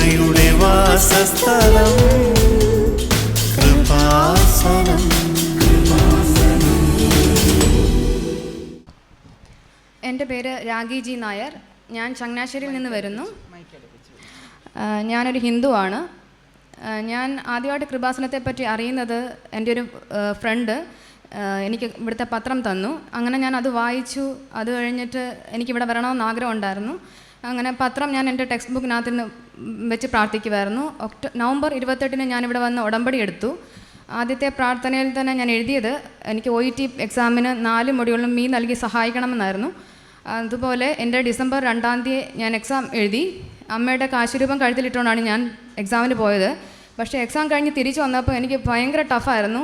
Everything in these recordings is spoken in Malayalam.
കൃപയുടെ വാസസ്ഥലം കൃപാസനം. എന്റെ പേര് രാഗി ജി നായർ. ഞാൻ ചങ്ങനാശ്ശേരിയിൽ നിന്ന് വരുന്നു. ഞാനൊരു ഹിന്ദുവാണ്. ഞാൻ ആദ്യമായിട്ട് കൃപാസനത്തെപ്പറ്റി അറിയുന്നത് എന്റെ ഒരു ഫ്രണ്ട് എനിക്ക് ഇവിടുത്തെ പത്രം തന്നു. അങ്ങനെ ഞാൻ അത് വായിച്ചു. അത് കഴിഞ്ഞിട്ട് എനിക്കിവിടെ വരണമെന്ന് ആഗ്രഹം ഉണ്ടായിരുന്നു അങ്ങനെ പത്രം ഞാൻ എന്റെ ടെക്സ്റ്റ് ബുക്കിനകത്ത് നിന്ന് വെച്ച് പ്രാർത്ഥിക്കുമായിരുന്നു ഒക്ടോ നവംബർ ഇരുപത്തെട്ടിന് ഞാനിവിടെ വന്ന് ഉടമ്പടി എടുത്തു. ആദ്യത്തെ പ്രാർത്ഥനയിൽ തന്നെ ഞാൻ എഴുതിയത് എനിക്ക് ഒ ഇ ടി എക്സാമിന് നാല് മൊഡ്യൂളിലും മീ നൽകി സഹായിക്കണമെന്നായിരുന്നു. അതുപോലെ എന്റെ ഡിസംബർ രണ്ടാം തീയതി ഞാൻ എക്സാം എഴുതി. അമ്മയുടെ കാശുരൂപം കഴുത്തിലിട്ടുകൊണ്ടാണ് ഞാൻ എക്സാമിന് പോയത്. പക്ഷേ എക്സാം കഴിഞ്ഞ് തിരിച്ചു വന്നപ്പോൾ എനിക്ക് ഭയങ്കര ടഫായിരുന്നു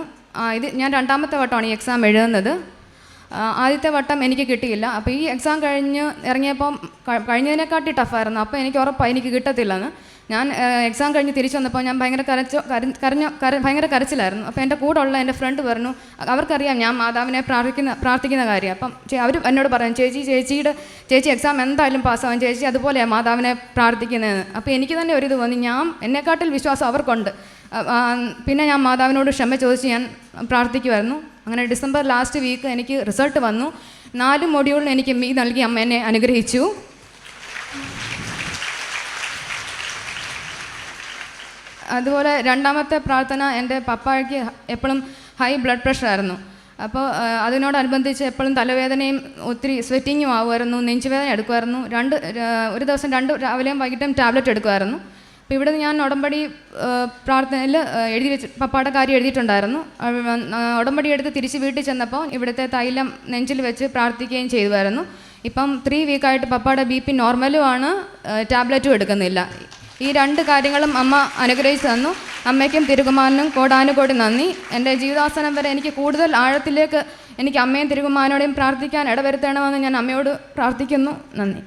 ഇത് ഞാൻ രണ്ടാമത്തെ വട്ടമാണ് ഈ എക്സാം എഴുതുന്നത്. ആദ്യത്തെ വട്ടം എനിക്ക് കിട്ടിയില്ല. അപ്പോൾ ഈ എക്സാം കഴിഞ്ഞ് ഇറങ്ങിയപ്പം കഴിഞ്ഞതിനെക്കാട്ടി ടഫായിരുന്നു അപ്പോൾ എനിക്ക് ഉറപ്പായി എനിക്ക് കിട്ടത്തില്ലെന്ന്. ഞാൻ എക്സാം കഴിഞ്ഞ് തിരിച്ചു വന്നപ്പോൾ ഞാൻ ഭയങ്കര കരച്ചോ കര കരഞ്ഞ കര ഭയങ്കര കരച്ചിലായിരുന്നു. അപ്പോൾ എന്റെ കൂടെ ഉള്ള എന്റെ ഫ്രണ്ട് പറഞ്ഞു അവർക്കറിയാം ഞാൻ മാതാവിനെ പ്രാർത്ഥിക്കുന്ന പ്രാർത്ഥിക്കുന്ന കാര്യം. അപ്പം അവർ എന്നോട് പറഞ്ഞു ചേച്ചി ചേച്ചിയുടെ ചേച്ചി എക്സാം എന്തായാലും പാസ്സാവും ചേച്ചി അതുപോലെയാണ് മാതാവിനെ പ്രാർത്ഥിക്കുന്നതെന്ന്. അപ്പോൾ എനിക്ക് തന്നെ ഒരു ഇത് തോന്നി ഞാൻ എന്നെക്കാട്ടിൽ വിശ്വാസം അവർക്കുണ്ട്. പിന്നെ ഞാൻ മാതാവിനോട് ക്ഷമ ചോദിച്ച് ഞാൻ പ്രാർത്ഥിക്കുമായിരുന്നു അങ്ങനെ ഡിസംബർ ലാസ്റ്റ് വീക്ക് എനിക്ക് റിസൾട്ട് വന്നു. നാല് മൊഡ്യൂളിന് എനിക്ക് മീ നൽകി. അമ്മ എന്നെ അനുഗ്രഹിച്ചു. അതുപോലെ രണ്ടാമത്തെ പ്രാർത്ഥന എന്റെ പപ്പായ്ക്ക് എപ്പോഴും ഹൈ ബ്ലഡ് പ്രഷർ ആയിരുന്നു. അപ്പോൾ അതിനോടനുബന്ധിച്ച് എപ്പോഴും തലവേദനയും ഒത്തിരി സ്വെറ്റിങ്ങും ആവുമായിരുന്നു. നെഞ്ചുവേദന എടുക്കുമായിരുന്നു. രണ്ട് ഒരു ദിവസം രണ്ട് രാവിലെയും വൈകിട്ടും ടാബ്ലറ്റ് എടുക്കുമായിരുന്നു. അപ്പോൾ ഇവിടെ ഞാൻ ഉടമ്പടി പ്രാർത്ഥനയിൽ എഴുതി വെച്ച് പപ്പാടെ കാര്യം എഴുതിയിട്ടുണ്ടായിരുന്നു. ഉടമ്പടി എടുത്ത് തിരിച്ച് വീട്ടിൽ ചെന്നപ്പോൾ ഇവിടുത്തെ തൈലം നെഞ്ചിൽ വെച്ച് പ്രാർത്ഥിക്കുകയും ചെയ്തുമായിരുന്നു ഇപ്പം ത്രീ വീക്കായിട്ട് പപ്പാടെ ബി പി നോർമലും ആണ് ടാബ്ലറ്റും എടുക്കുന്നില്ല. ഈ രണ്ട് കാര്യങ്ങളും അമ്മ അനുഗ്രഹിച്ചു തന്നു. അമ്മയ്ക്കും തിരുകുമാരനും കോടാനുകോടി നന്ദി. എന്റെ ജീവിതാസനം വരെ എനിക്ക് കൂടുതൽ ആഴത്തിലേക്ക് എനിക്ക് അമ്മയും തിരുകുമാരനോടെയും പ്രാർത്ഥിക്കാൻ ഇടവരുത്തണമെന്ന് ഞാൻ അമ്മയോട് പ്രാർത്ഥിക്കുന്നു. നന്ദി.